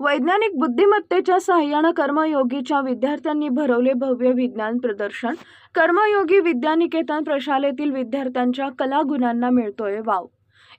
वैज्ञानिक बुद्धिमत्तेच्या सहाय्यानं कर्मयोगीच्या विद्यार्थ्यांनी भरवले भव्य विज्ञान प्रदर्शन. कर्मयोगी विद्यानिकेतन प्रशालेतील विद्यार्थ्यांच्या कलागुणांना मिळतोय वाव.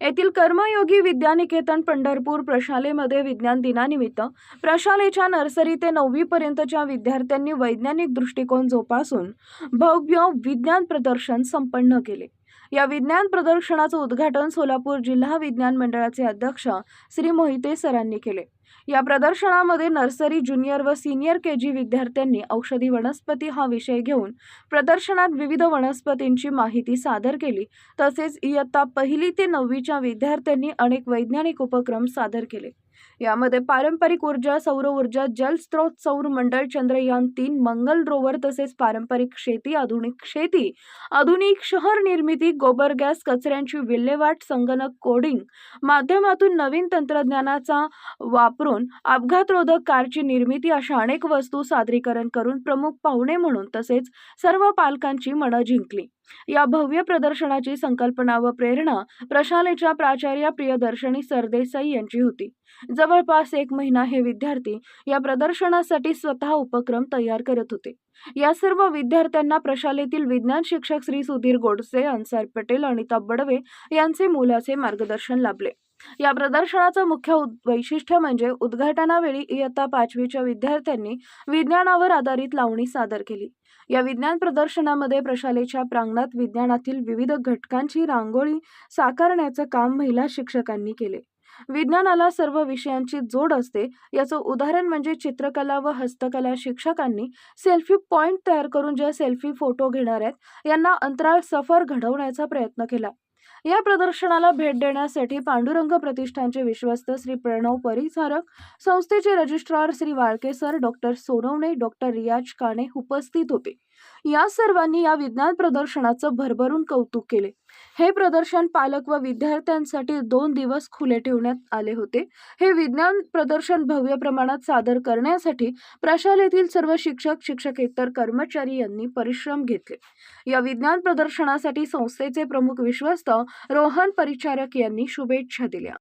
येथील कर्मयोगी विद्यानिकेतन पंढरपूर प्रशालेमध्ये विज्ञान दिनानिमित्त प्रशालेच्या नर्सरी ते नववीपर्यंतच्या विद्यार्थ्यांनी वैज्ञानिक दृष्टिकोन जोपासून भव्य विज्ञान प्रदर्शन संपन्न केले. या विज्ञान प्रदर्शनाचं उद्घाटन सोलापूर जिल्हा विज्ञान मंडळाचे अध्यक्ष श्री मोहिते सरांनी केले. या प्रदर्शनामध्ये नर्सरी ज्युनियर व सिनियर के जी विद्यार्थ्यांनी औषधी वनस्पती हा विषय घेऊन प्रदर्शनात विविध वनस्पतींची माहिती सादर केली. तसेच इयत्ता पहिली ते नववीच्या विद्यार्थ्यांनी अनेक वैज्ञानिक उपक्रम सादर केले. यामध्ये पारंपरिक ऊर्जा सौर ऊर्जा जलस्रोत सौर मंडळ चंद्रयान तीन मंगल रोवर तसेच पारंपरिक शेती आधुनिक शेती आधुनिक शहर निर्मिती गोबर गॅस कचऱ्यांची विल्हेवाट संगणक कोडिंग माध्यमातून नवीन तंत्रज्ञानाचा वापरून अपघातरोधक कारची निर्मिती अशा अनेक वस्तू सादरीकरण करून प्रमुख पाहुणे म्हणून तसेच सर्व पालकांची मनं जिंकली. या भव्य प्रदर्शनाची संकल्पना व प्रेरणा प्रशालेच्या प्राचार्या प्रियदर्शनी सरदेसाई यांची होती. जवळपास एक महिना हे विद्यार्थी या प्रदर्शनासाठी स्वतः उपक्रम तयार करत होते. या सर्व विद्यार्थ्यांना प्रशालेतील विज्ञान शिक्षक श्री सुधीर गोडसे अन्सार पटेल अनिता बडवे यांचे मोलाचे मार्गदर्शन लाभले. या प्रदर्शनाचं मुख्य उद- वैशिष्ट्य म्हणजे उद्घाटनावेळी इयत्ता पाचवीच्या विद्यार्थ्यांनी विज्ञानावर आधारित लावणी सादर केली. या विज्ञान प्रदर्शनामध्ये प्रशालेच्या प्रांगणात विज्ञानातील विविध घटकांची रांगोळी साकारण्याचं काम महिला शिक्षकांनी केले. विज्ञानाला सर्व विषयांची जोड असते याचं उदाहरण म्हणजे चित्रकला व हस्तकला शिक्षकांनी सेल्फी पॉइंट तयार करून ज्या सेल्फी फोटो घेणार आहेत यांना अंतराळ सफर घडवण्याचा प्रयत्न केला. या प्रदर्शनाला भेट देण्यासाठी पांडुरंग प्रतिष्ठानचे विश्वस्त श्री प्रणव परिचारक संस्थेचे registrar Shri Walke sir doctor Sonawane doctor Riyaz Kane उपस्थित होते. या सर्वांनी या विज्ञान प्रदर्शनाचं भरभरून कौतुक केले. हे प्रदर्शन पालक व विद्यार्थ्यांसाठी दोन दिवस खुले ठेवण्यात आले होते. हे विज्ञान प्रदर्शन भव्य प्रमाणात सादर करण्यासाठी प्रशालेतील सर्व शिक्षक शिक्षकेतर कर्मचारी यांनी परिश्रम घेतले. या विज्ञान प्रदर्शनासाठी संस्थेचे प्रमुख विश्वस्त रोहन परिचारक यांनी शुभेच्छा दिल्या.